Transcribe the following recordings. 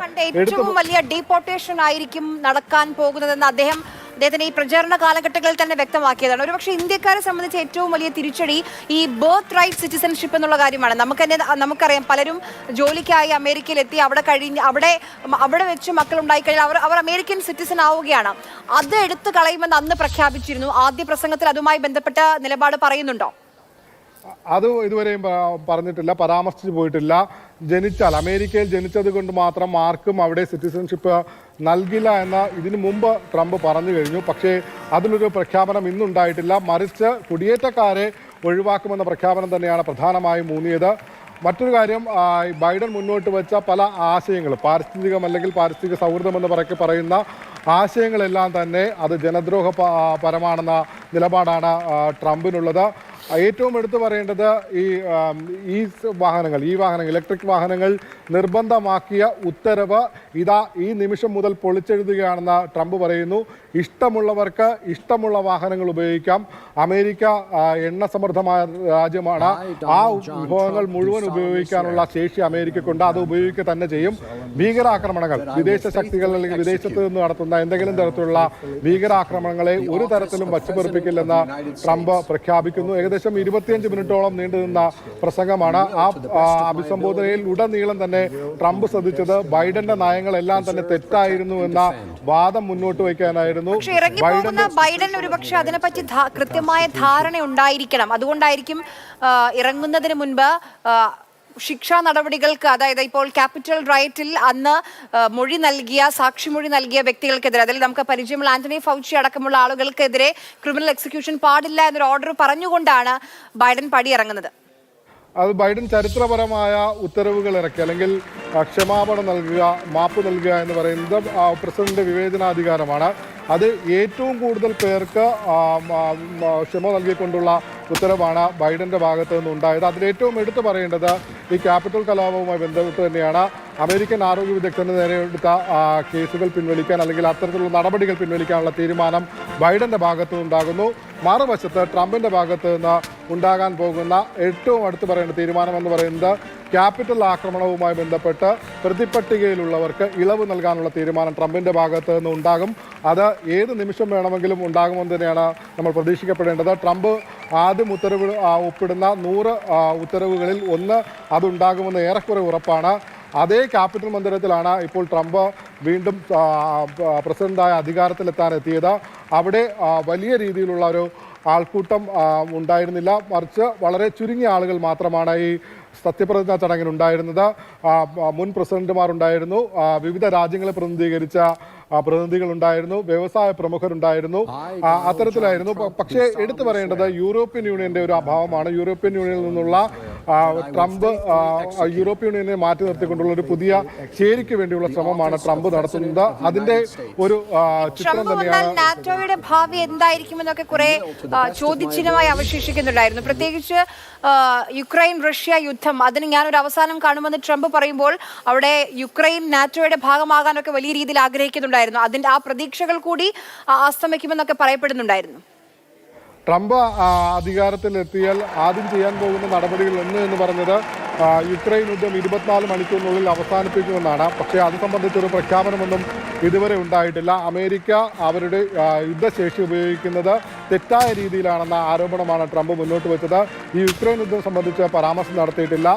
കണ്ട ഏറ്റവും വലിയ ഡീപ്പോർട്ടേഷൻ ആയിരിക്കും നടക്കാൻ പോകുന്നതെന്ന് അദ്ദേഹം അദ്ദേഹത്തിന്റെ ഈ പ്രചരണ കാലഘട്ടങ്ങളിൽ തന്നെ വ്യക്തമാക്കിയതാണ്. ഒരുപക്ഷെ ഇന്ത്യക്കാരെ സംബന്ധിച്ച് ഏറ്റവും വലിയ തിരിച്ചടി ഈ ബർത്ത് റൈറ്റ് സിറ്റിസൺഷിപ്പ് എന്നുള്ള കാര്യമാണ്. നമുക്ക് തന്നെ നമുക്കറിയാം. പലരും ജോലിക്കായി അമേരിക്കയിൽ എത്തി അവിടെ കഴിഞ്ഞ് അവിടെ അവിടെ വെച്ച് മക്കൾ ഉണ്ടായിക്കഴിഞ്ഞാൽ അവർ അവർ അമേരിക്കൻ സിറ്റിസൺ ആവുകയാണ്. അത് എടുത്തു കളയുമെന്ന് അന്ന് പ്രഖ്യാപിച്ചിരുന്നു. ആദ്യ പ്രസംഗത്തിൽ അതുമായി ബന്ധപ്പെട്ട നിലപാട് പറയുന്നുണ്ടോ? അത് ഇതുവരെയും പറഞ്ഞിട്ടില്ല പരാമർശിച്ചു പോയിട്ടില്ല. ജനിച്ചാൽ അമേരിക്കയിൽ ജനിച്ചത് കൊണ്ട് മാത്രം ആർക്കും അവിടെ സിറ്റിസൺഷിപ്പ് നൽകില്ല എന്ന ഇതിനു മുമ്പ് ട്രംപ് പറഞ്ഞു കഴിഞ്ഞു. പക്ഷേ അതിനൊരു പ്രഖ്യാപനം ഇന്നുണ്ടായിട്ടില്ല. മറിച്ച് കുടിയേറ്റക്കാരെ ഒഴിവാക്കുമെന്ന പ്രഖ്യാപനം തന്നെയാണ് പ്രധാനമായും ഊന്നിയത്. മറ്റൊരു കാര്യം ബൈഡൻ മുന്നോട്ട് വെച്ച പല ആശയങ്ങൾ പാരിസ്ഥിതികം അല്ലെങ്കിൽ പാരിസ്ഥിതിക സൗഹൃദം എന്ന് പറയൊക്കെ പറയുന്ന ആശയങ്ങളെല്ലാം തന്നെ അത് ജനദ്രോഹ പരമാണെന്ന നിലപാടാണ് ട്രംപിനുള്ളത്. ഏറ്റവും എടുത്തു പറയേണ്ടത് ഈ ഈ വാഹനങ്ങൾ ഈ വാഹനങ്ങൾ ഇലക്ട്രിക് വാഹനങ്ങൾ നിർബന്ധമാക്കിയ ഉത്തരവ് ഇതാ ഈ നിമിഷം മുതൽ പൊളിച്ചെഴുതുകയാണെന്ന് ട്രംപ് പറയുന്നു. ഇഷ്ടമുള്ളവർക്ക് ഇഷ്ടമുള്ള വാഹനങ്ങൾ ഉപയോഗിക്കാം. അമേരിക്ക എണ്ണ സമൃദ്ധമായ രാജ്യമാണ്. ആ വിഭവങ്ങൾ മുഴുവൻ ഉപയോഗിക്കാനുള്ള ശേഷി അമേരിക്കക്കുണ്ട്. അത് ഉപയോഗിക്കുക തന്നെ ചെയ്യും. ഭീകരാക്രമണങ്ങൾ വിദേശ ശക്തികൾ അല്ലെങ്കിൽ വിദേശത്ത് നിന്ന് നടത്തുന്ന എന്തെങ്കിലും തരത്തിലുള്ള ഭീകരാക്രമണങ്ങളെ ഒരു തരത്തിലും വച്ചുപെറുപ്പിക്കില്ലെന്ന് ട്രംപ് പ്രഖ്യാപിക്കുന്നു. ഏകദേശം ഇരുപത്തിയഞ്ച് മിനിറ്റോളം നീണ്ടു നിന്ന പ്രസംഗമാണ്. ആ അഭിസംബോധനയിൽ ഉടനീളം തന്നെ ട്രംപ് ശ്രദ്ധിച്ചത് ബൈഡന്റെ നയങ്ങളെല്ലാം തന്നെ തെറ്റായിരുന്നു എന്ന വാദം മുന്നോട്ട് വയ്ക്കാനായിരുന്നു. ബൈഡൻ ഒരു ബൈഡൻ ഒരുപക്ഷെ അതിനെപ്പറ്റി കൃത്യമായ ധാരണ ഉണ്ടായിരിക്കണം അതുകൊണ്ടായിരിക്കും ഇറങ്ങുന്നതിന് മുൻപ് ശിക്ഷാ നടപടികൾക്ക് അതായത് ഇപ്പോൾ ക്യാപിറ്റൽ റൈറ്റിൽ അന്ന് മൊഴി നൽകിയ സാക്ഷിമൊഴി നൽകിയ വ്യക്തികൾക്കെതിരെ അതിൽ നമുക്ക് പരിചയമുള്ള ആന്റണി ഫൗച്ചി അടക്കമുള്ള ആളുകൾക്കെതിരെ ക്രിമിനൽ എക്സിക്യൂഷൻ പാടില്ല എന്നൊരു ഓർഡർ പറഞ്ഞുകൊണ്ടാണ് ബൈഡൻ പടിയിറങ്ങുന്നത്. അത് ബൈഡൻ ചരിത്രപരമായ ഉത്തരവുകൾ ഇറക്കി അല്ലെങ്കിൽ ക്ഷമാപണം നൽകുക മാപ്പ് നൽകുക എന്ന് പറയുന്നത് പ്രസിഡന്റ് വിവേചനാധികാരമാണ്. അത് ഏറ്റവും കൂടുതൽ പേർക്ക് ക്ഷമ നൽകിക്കൊണ്ടുള്ള ഉത്തരവാണ് ബൈഡന്റെ ഭാഗത്ത് നിന്നുണ്ടായത്. അതിൽ ഏറ്റവും എടുത്തു പറയേണ്ടത് ഈ ക്യാപിറ്റൽ കലാപവുമായി ബന്ധപ്പെട്ട് തന്നെയാണ് അമേരിക്കൻ ആരോഗ്യ വിദഗ്ധന് നേരെ എടുത്ത കേസുകൾ പിൻവലിക്കാൻ അല്ലെങ്കിൽ അത്തരത്തിലുള്ള നടപടികൾ പിൻവലിക്കാനുള്ള തീരുമാനം ബൈഡന്റെ ഭാഗത്തു നിന്നുണ്ടാകുന്നു മറുവശത്ത് ട്രംപിന്റെ ഭാഗത്ത് നിന്ന് ഉണ്ടാകാൻ പോകുന്ന ഏറ്റവും അടുത്ത് പറയേണ്ട തീരുമാനം എന്ന് പറയുന്നത് ക്യാപിറ്റൽ ആക്രമണവുമായി ബന്ധപ്പെട്ട് പ്രതിപട്ടികയിലുള്ളവർക്ക് ഇളവ് നൽകാനുള്ള തീരുമാനം ട്രംപിന്റെ ഭാഗത്ത് നിന്ന് ഉണ്ടാകും. അത് ഏത് നിമിഷം വേണമെങ്കിലും ഉണ്ടാകുമെന്ന് തന്നെയാണ് നമ്മൾ പ്രതീക്ഷിക്കപ്പെടേണ്ടത്. ട്രംപ് ആദ്യം ഉത്തരവ് ഒപ്പിടുന്ന നൂറ് ഉത്തരവുകളിൽ ഒന്ന് അതുണ്ടാകുമെന്ന് ഏറെക്കുറെ ഉറപ്പാണ്. അതേ ക്യാപിറ്റൽ മന്ദിരത്തിലാണ് ഇപ്പോൾ ട്രംപ് വീണ്ടും പ്രസിഡന്റായ അധികാരത്തിലെത്താൻ എത്തിയത്. അവിടെ വലിയ രീതിയിലുള്ള ഒരു ആൾക്കൂട്ടം ഉണ്ടായിരുന്നില്ല. മറിച്ച് വളരെ ചുരുങ്ങിയ ആളുകൾ മാത്രമാണ് ഈ സത്യപ്രതിജ്ഞാ ചടങ്ങിൽ ഉണ്ടായിരുന്നത് ആ, ആ, മുൻ പ്രസിഡന്റുമാരുണ്ടായിരുന്നു. വിവിധ രാജ്യങ്ങളെ പ്രതിനിധീകരിച്ച പ്രതിനിധികൾ പ്രതിനിധികളുണ്ടായിരുന്നു. വ്യവസായ പ്രമുഖരുണ്ടായിരുന്നു. അത്തരത്തിലായിരുന്നു. പക്ഷേ എടുത്തു പറയേണ്ടത് യൂറോപ്യൻ യൂണിയന്റെ ഒരു അഭാവമാണ്. യൂറോപ്യൻ യൂണിയനിൽ നിന്നുള്ള ട്രംപ് യൂറോപ്യൻ യൂണിയനെ മാറ്റി നിർത്തിക്കൊണ്ടുള്ള ഒരു പുതിയ ചേരിക്ക് വേണ്ടിയുള്ള ശ്രമമാണ് ട്രംപ് നടത്തുന്നത്. അതിന്റെ ഒരു ഭാവി ചിത്രം എന്നൊക്കെ തന്നെയാണ് നാറ്റോയുടെ ഭാവി എന്തായിരിക്കുമെന്നൊക്കെ കുറെ ചോദ്യചിഹ്നമായി അവശേഷിക്കുന്നുണ്ടായിരുന്നു. പ്രത്യേകിച്ച് യുക്രൈൻ റഷ്യ യുദ്ധം. അതിന് ഞാനൊരു അവസാനം കാണുമെന്ന് ട്രംപ് പറയുമ്പോൾ അവിടെ യുക്രൈൻ നാറ്റോയുടെ ഭാഗമാകാനൊക്കെ വലിയ രീതിയിൽ ആഗ്രഹിക്കുന്നുണ്ടായിരുന്നു. അതിന്റെ ആ പ്രതീക്ഷകൾ കൂടി അസ്തമിക്കുമെന്നൊക്കെ പറയപ്പെടുന്നുണ്ടായിരുന്നു. ട്രംപ് അധികാരത്തിലെത്തിയാൽ ആദ്യം ചെയ്യാൻ പോകുന്ന നടപടികൾ ഒന്ന് എന്ന് പറഞ്ഞത് യുക്രൈൻ യുദ്ധം ഇരുപത്തിനാല് മണിക്കൂറിനുള്ളിൽ അവസാനിപ്പിക്കുമെന്നാണ്. പക്ഷേ അത് സംബന്ധിച്ചൊരു പ്രഖ്യാപനമൊന്നും ഇതുവരെ ഉണ്ടായിട്ടില്ല. അമേരിക്ക അവരുടെ യുദ്ധശേഷി ഉപയോഗിക്കുന്നത് തെറ്റായ രീതിയിലാണെന്ന ആരോപണമാണ് ട്രംപ് മുന്നോട്ട് വെച്ചത്. ഈ യുക്രൈൻ യുദ്ധം സംബന്ധിച്ച് പരാമർശം നടത്തിയിട്ടില്ല.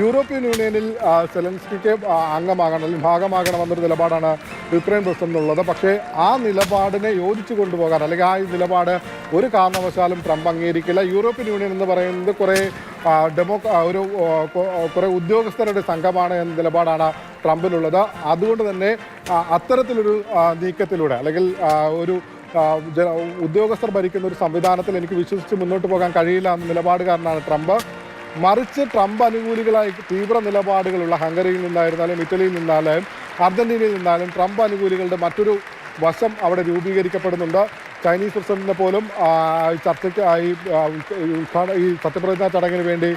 യൂറോപ്യൻ യൂണിയനിൽ സെലൻസ്കിക്ക് അംഗമാകണം അല്ലെങ്കിൽ ഭാഗമാകണമെന്നൊരു നിലപാടാണ് യുക്രൈൻ പ്രസിഡന്റിനുള്ളത്. പക്ഷേ ആ നിലപാടിനെ യോജിച്ചു കൊണ്ടുപോകാൻ അല്ലെങ്കിൽ ആ നിലപാട് ഒരു കാരണവശാലും ട്രംപ് അംഗീകരിക്കില്ല. യൂറോപ്യൻ യൂണിയൻ എന്ന് പറയുന്നത് കുറേ ഡെമോ ഒരു കുറേ ഉദ്യോഗസ്ഥരുടെ സംഘമാണ് എന്ന നിലപാടാണ് ട്രംപിനുള്ളത്. അതുകൊണ്ട് തന്നെ അത്തരത്തിലൊരു നീക്കത്തിലൂടെ അല്ലെങ്കിൽ ഒരു ഉദ്യോഗസ്ഥർ ഭരിക്കുന്ന ഒരു സംവിധാനത്തിൽ എനിക്ക് വിശ്വസിച്ച് മുന്നോട്ട് പോകാൻ കഴിയില്ല എന്ന നിലപാട് നിലപാടുകാരനാണ് ട്രംപ്. മറിച്ച് ട്രംപ് അനുകൂലികളായി തീവ്ര നിലപാടുകളുള്ള ഹംഗറിയിൽ നിന്നായിരുന്നാലും ഇറ്റലിയിൽ നിന്നാലും അർജന്റീനയിൽ നിന്നാലും ട്രംപ് അനുകൂലികളുടെ മറ്റൊരു വശം അവിടെ രൂപീകരിക്കപ്പെടുന്നുണ്ട്. ചൈനീസ് പ്രസിഡന്റിനെ പോലും ചർച്ചയ്ക്ക് ഈ സത്യപ്രതിജ്ഞാ ചടങ്ങിന് വേണ്ടി